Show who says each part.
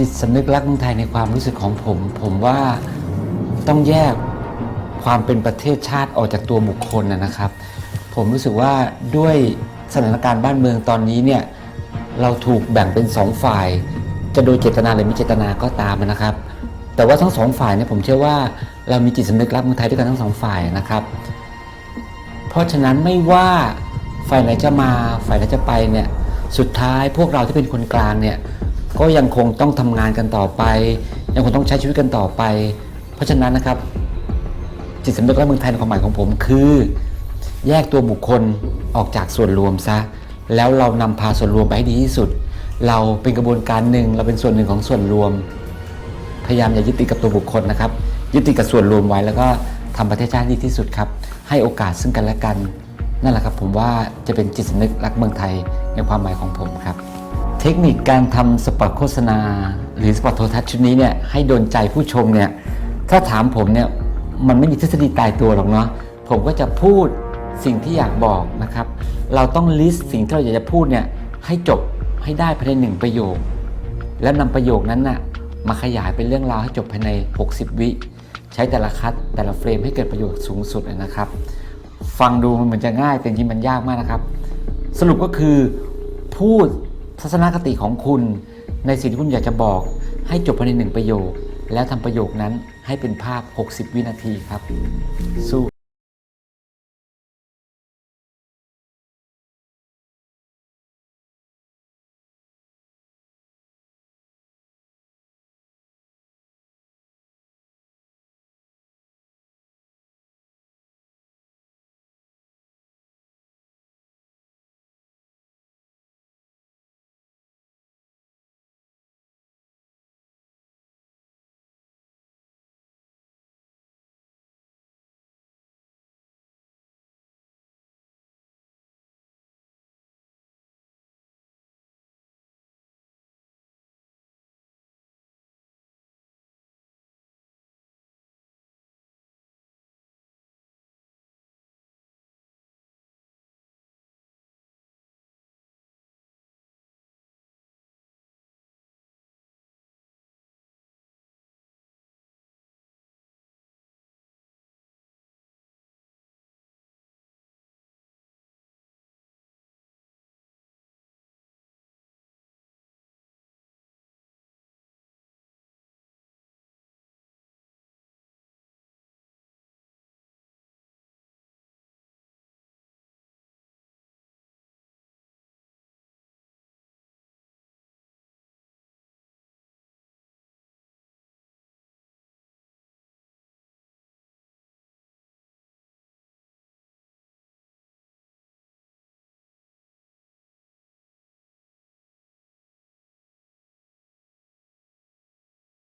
Speaker 1: จิตสำนึกรักเมืองไทยในความรู้สึกของผม ผมว่าต้องแยกความเป็นประเทศชาติออกจากตัวบุคคลนะนะครับ ผมรู้สึกว่าด้วยสถานการณ์บ้านเมืองตอนนี้เนี่ยเราถูกแบ่งเป็นสองฝ่าย จะโดยเจตนาหรือไม่เจตนาก็ตามนะครับ แต่ว่าทั้งสองฝ่ายเนี่ยผมเชื่อว่าเรามีจิตสำนึกรักเมืองไทยด้วยกันทั้งสองฝ่ายนะครับ เพราะฉะนั้นไม่ว่าฝ่ายไหนจะมาฝ่ายไหนจะไปเนี่ยสุดท้ายพวกเราที่เป็นคนกลางเนี่ย ก็ยังคงต้องทำงานกันต่อไป ยังคงต้องใช้ชีวิตกันต่อไป เพราะฉะนั้นนะครับ จิตสำนึกและเมืองไทยในความหมายของผมคือ แยกตัวบุคคลออกจากส่วนรวมซะแล้วเรานำพาส่วนรวมไปให้ดีที่สุด เราเป็นกระบวนการหนึ่งเราเป็นส่วนหนึ่งของส่วนรวม พยายามอย่ายึดติดกับตัวบุคคลนะครับ ยึดติดกับส่วนรวมไว้แล้วก็ทำประเทศชาติดีที่สุดครับ ให้โอกาสซึ่งกันและกัน นั่นแหละครับผมว่าจะเป็นจิตสำนึกรักเมืองไทยในความหมายของผมครับ เทคนิคการทำสปอตโฆษณา หรือสปอตโทรทัศน์ชุดนี้เนี่ยให้โดนใจผู้ชมเนี่ยถ้าถามผมเนี่ยมันไม่มีทฤษฎีตายตัวหรอกเนาะผมก็จะพูดสิ่งที่อยากบอกนะครับ เราต้องลิสต์สิ่งที่เราอยากจะพูดเนี่ยให้จบให้ได้ภายในหนึ่งประโยค แล้วนำประโยคนั้นน่ะมาขยายเป็นเรื่องราวให้จบภายใน 60 วิใช้แต่ละคัดแต่ละเฟรมให้เกิดประโยชน์สูงสุดนะครับ ฟังดูมันเหมือนจะง่ายแต่จริงมันยากมากนะครับ สรุปก็คือพูด ทัศนคติของคุณ ในสิ่งที่คุณอยากจะบอก ให้จบภายในหนึ่งประโยค แล้วทำประโยคนั้นให้เป็นภาพ 60 วินาทีครับ สู้